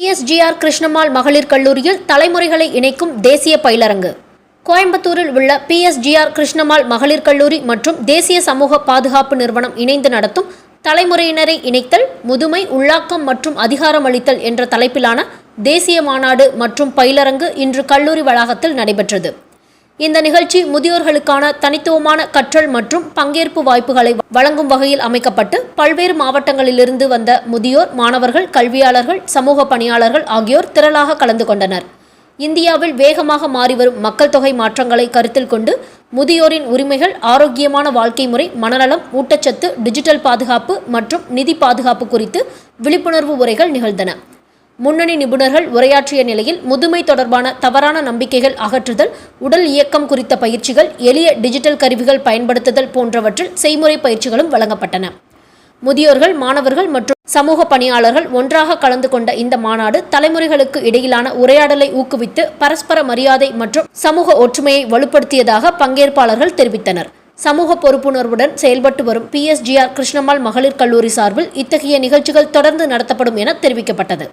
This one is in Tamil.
பிஎஸ்ஜிஆர் கிருஷ்ணம்மாள் மகளிர் கல்லூரியில் தலைமுறைகளை இணைக்கும் தேசிய பயிலரங்கு. கோயம்புத்தூரில் உள்ள பிஎஸ்ஜிஆர் கிருஷ்ணம்மாள் மகளிர் கல்லூரி மற்றும் தேசிய சமூக பாதுகாப்பு நிறுவனம் இணைந்து நடத்தும் தலைமுறையினரை இணைத்தல் முதுமை உள்ளாக்கம் மற்றும் அதிகாரமளித்தல் என்ற தலைப்பிலான தேசிய மாநாடு மற்றும் பயிலரங்கு இன்று கல்லூரி வளாகத்தில் நடைபெற்றது. இந்த நிகழ்ச்சி முதியோர்களுக்கான தனித்துவமான கற்றல் மற்றும் பங்கேற்பு வாய்ப்புகளை வழங்கும் வகையில் அமைக்கப்பட்டு பல்வேறு மாவட்டங்களிலிருந்து வந்த முதியோர் மாணவர்கள் கல்வியாளர்கள் சமூக பணியாளர்கள் ஆகியோர் திரளாக கலந்து கொண்டனர். இந்தியாவில் வேகமாக மாறிவரும் மக்கள் தொகை மாற்றங்களை கருத்தில் கொண்டு முதியோரின் உரிமைகள் ஆரோக்கியமான வாழ்க்கை முறை மனநலம் ஊட்டச்சத்து டிஜிட்டல் பாதுகாப்பு மற்றும் நிதி பாதுகாப்பு குறித்து விழிப்புணர்வு உரைகள் நிகழ்ந்தன. முன்னணி நிபுணர்கள் உரையாற்றிய நிலையில் முதுமை தொடர்பான தவறான நம்பிக்கைகள் அகற்றுதல் உடல் இயக்கம் குறித்த பயிற்சிகள் எளிய டிஜிட்டல் கருவிகள் பயன்படுத்துதல் போன்றவற்றில் செய்முறை பயிற்சிகளும் வழங்கப்பட்டன. முதியோர்கள் மாணவர்கள் மற்றும் சமூக பணியாளர்கள் ஒன்றாக கலந்து கொண்ட இந்த மாநாடு தலைமுறைகளுக்கு இடையிலான உரையாடலை ஊக்குவித்து பரஸ்பர மரியாதை மற்றும் சமூக ஒற்றுமையை வலுப்படுத்தியதாக பங்கேற்பாளர்கள் தெரிவித்தனர். சமூக பொறுப்புணர்வுடன் செயல்பட்டு வரும் பிஎஸ்ஜிஆர் கிருஷ்ணம்மாள் மகளிர் கல்லூரி சார்பில் இத்தகைய நிகழ்ச்சிகள் தொடர்ந்து நடத்தப்படும் என தெரிவிக்கப்பட்டது.